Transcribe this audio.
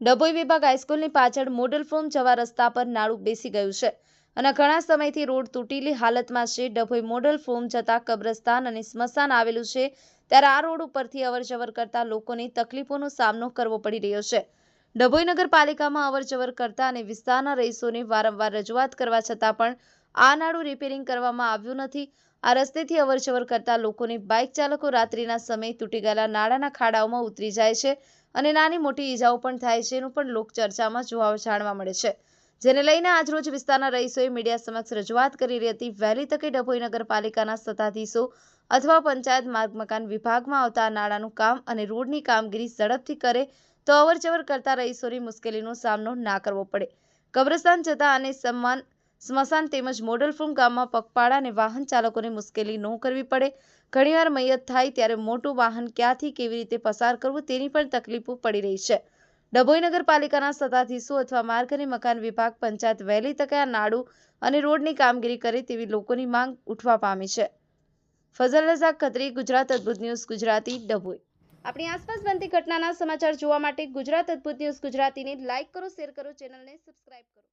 ડભોઈ વિભાગ હાઈસ્કૂલની પાછળ model form જવા રસ્તા પર નાળું બેસી ગયું છે. અને ઘણા સમયથી રોડ તૂટેલી હાલતમાં છે ડભોઈ મોડલ ફોર્મ જતા કબ્રસ્તાન અને સ્મશાન આવેલું છે. ત્યારે આ રોડ ઉપરથી અવરજવર કરતા લોકોને તકલીફોનો સામનો કરવો પડી રહ્યો છે. ડભોઈ નગરપાલિકામાં અવરજવર કરતા અને વિસ્તારના રહીશોને વારંવાર રજૂઆત કરવા છતાં પણ આ નાળું રિપેરિંગ કરવામાં આવ્યું નથી. આ રસ્તેથી અવરજવર કરતા લોકોને બાઇક ચાલકો રાત્રિના સમયે તૂટી ગયેલા નાળાના ખાડાઓમાં ઉતરી જાય છે. અને નાની મોટી ઈજાઓ પણ થાય છે. એનું પણ લોક ચર્ચામાં જોવા જાણવા મળે છે. જેને લઈને આજરોજ વિસ્તારના રહીશોએ મીડિયા સમક્ષ રજૂઆત કરી હતી. વહેલી તકે ડભોઈ નગરપાલિકાના સત્તાધીશો અથવા પંચાયત માર્ગ મકાન વિભાગમાં આવતા નાળાનું કામ અને રોડની કામગીરી ઝડપથી કરે તો અવરજવર કરતા રહીશોની મુશ્કેલીનો સામનો ના કરવો પડે. કબ્રસ્તાન જતા અને સન્માન સ્મશાન તેમજ મોડલ ફોર્મ ગામમાં પગપાળા અને વાહન ચાલકોને મુશ્કેલી ન કરવી પડે. ઘણીવાર મૈયત થાય ત્યારે મોટું વાહન ક્યાંથી કેવી રીતે પસાર કરવું તેની પણ તકલીફો પડી રહી છે. ડભોઈ નગરપાલિકાના સત્તાધીશો અથવા માર્ગ અને મકાન વિભાગ, પંચાયત વહેલી તકે આ નાડું અને રોડની કામગીરી કરે તેવી લોકોની માંગ ઉઠવા પામી છે. ફઝલ રઝાક, ખત્રી, ગુજરાત અદ્ભુત ન્યૂઝ, ગુજરાતી ડભોઈ. આપણી આસપાસ બનતી ઘટનાના સમાચાર જોવા માટે ગુજરાત અદ્ભુત ન્યૂઝ ગુજરાતીને લાઇક કરો, શેર કરો, ચેનલને સબસ્ક્રાઇબ કરો.